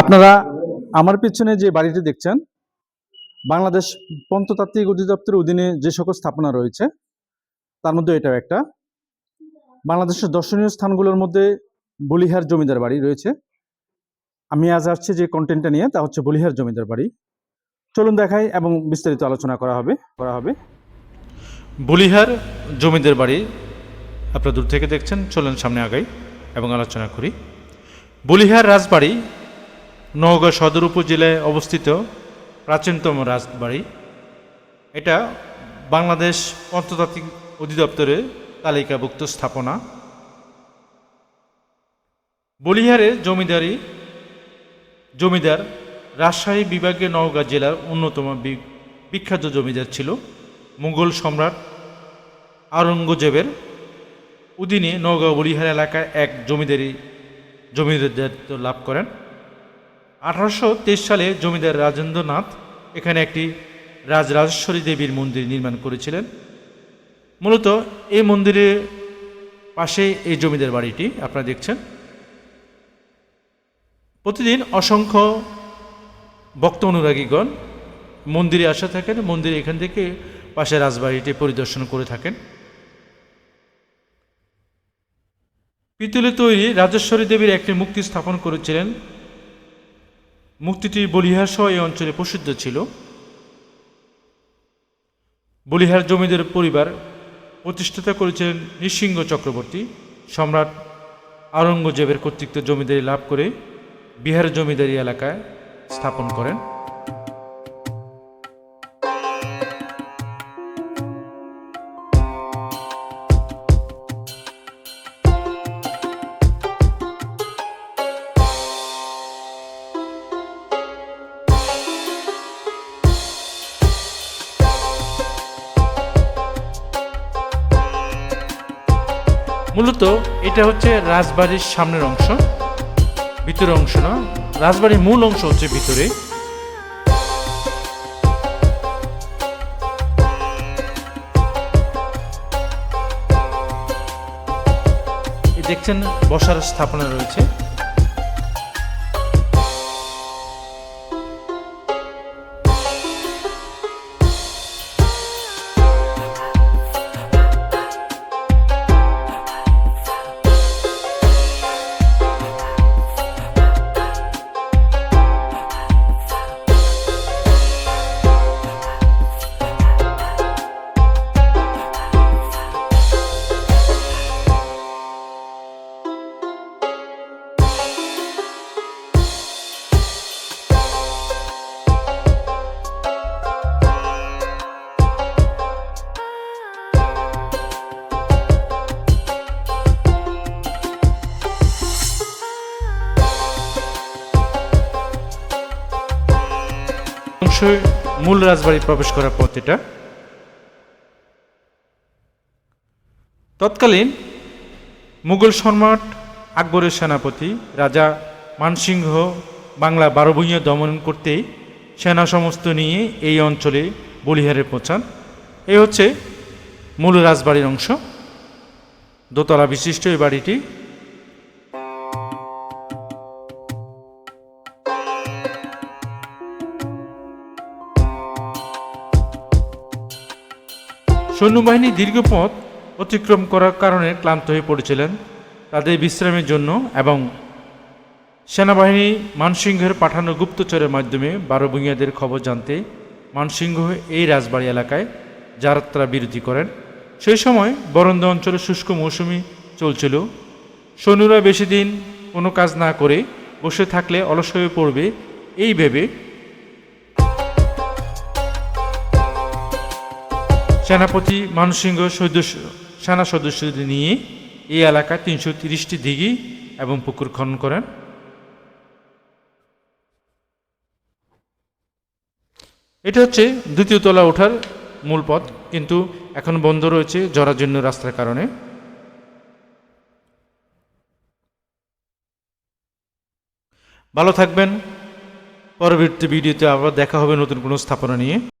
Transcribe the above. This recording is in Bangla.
আপনারা আমার পিছনে যে বাড়িটি দেখছেন, বাংলাদেশ পন্ততাত্ত্বিক অধিদপ্তরের অধীনে যে সকল স্থাপনা রয়েছে, তার মধ্যে এটাও একটা। বাংলাদেশের দর্শনীয় স্থানগুলোর মধ্যে বলিহার জমিদার বাড়ি রয়েছে। আমি আজ আসছি যে কন্টেন্টটা নিয়ে, তা হচ্ছে বলিহার জমিদার বাড়ি। চলুন দেখাই এবং বিস্তারিত আলোচনা করা হবে করা হবে। বলিহার জমিদার বাড়ি, আপনারা দূর থেকে দেখছেন, চলুন সামনে আগাই এবং আলোচনা করি। বলিহার রাজবাড়ি, নওগাঁ সদর উপজেলায় অবস্থিত প্রাচীনতম রাজবাড়ি। এটা বাংলাদেশ পন্ততাত্ত্বিক অধিদপ্তরের তালিকাভুক্ত স্থাপনা। বলিহারের জমিদারি, জমিদার রাজশাহী বিভাগে নওগাঁ জেলার অন্যতম বিখ্যাত জমিদার ছিল মুঘল সম্রাট আওরঙ্গজেবের। অধীনে নওগাঁ বলিহার এলাকায় এক জমিদারি জমিদারিত্ব লাভ করেন। আঠারোশো তেইশ সালে জমিদার রাজেন্দ্রনাথ এখানে একটি রাজরাজেশ্বরী দেবীর মন্দির নির্মাণ করেছিলেন। মূলত এই মন্দিরের পাশে এই জমিদার বাড়িটি, আপনারা দেখছেন। প্রতিদিন অসংখ্য ভক্ত অনুরাগীগণ মন্দিরে আসা থাকেন, মন্দিরে এখান থেকে পাশে রাজবাড়িটি পরিদর্শন করে থাকেন। পিতলে তৈরি রাজেশ্বরী দেবীর একটি মূর্তি স্থাপন করেছিলেন। মূর্তিটি বলিহার সহ এই অঞ্চলে প্রসিদ্ধ ছিল। বলিহার জমিদার পরিবার প্রতিষ্ঠাতা করেছিলেন নৃসিংহ চক্রবর্তী। সম্রাট আওরঙ্গজেবের কর্তৃত্ব জমিদারি লাভ করে বিহার জমিদারি এলাকায় স্থাপন করেন। মূলত এটা হচ্ছে রাজবাড়ির সামনের অংশ ভিতরে অংশ না, রাজবাড়ির মূল অংশ হচ্ছে ভিতরে। দেখছেন বসার স্থাপনা রয়েছে। অংশ মূল রাজবাড়ি প্রবেশ করার পথ এটা তৎকালীন মুঘল সম্রাট আকবরের সেনাপতি রাজা মানসিংহ বাংলা বারো ভূঁইয়া দমন করতেই সেনা সমস্ত নিয়ে এই অঞ্চলে বলিহারে পৌঁছান। এই হচ্ছে মূল রাজবাড়ির অংশ। দোতলা বিশিষ্ট এই বাড়িটি সৈন্যবাহিনী দীর্ঘ পথ অতিক্রম করার কারণে ক্লান্ত হয়ে পড়েছিলেন। তাদের বিশ্রামের জন্য এবং সেনাবাহিনী মানসিংহের পাঠানো গুপ্তচরের মাধ্যমে বারো ভূঁইয়াদের খবর জানতে মানসিংহ এই রাজবাড়ি এলাকায় যাত্রা বিরতি করেন। সেই সময় বরন্দ অঞ্চলে শুষ্ক মৌসুমি চলছিল। সৈন্যরা বেশি দিন কোনো কাজ না করে বসে থাকলে অলস হয়ে পড়বে, এই ভেবে সেনাপতি মানসিংহ সদস্য, সেনা সদস্যদের নিয়ে এই এলাকায় তিনশো তিরিশটি দিঘি এবং পুকুর খনন করেন। এটা হচ্ছে দ্বিতীয় তলা ওঠার মূল পথ, কিন্তু এখন বন্ধ রয়েছে জরাজীর্ণ রাস্তার কারণে। ভালো থাকবেন। পরবর্তী ভিডিওতে আবার দেখা হবে নতুন কোনো স্থাপনা নিয়ে।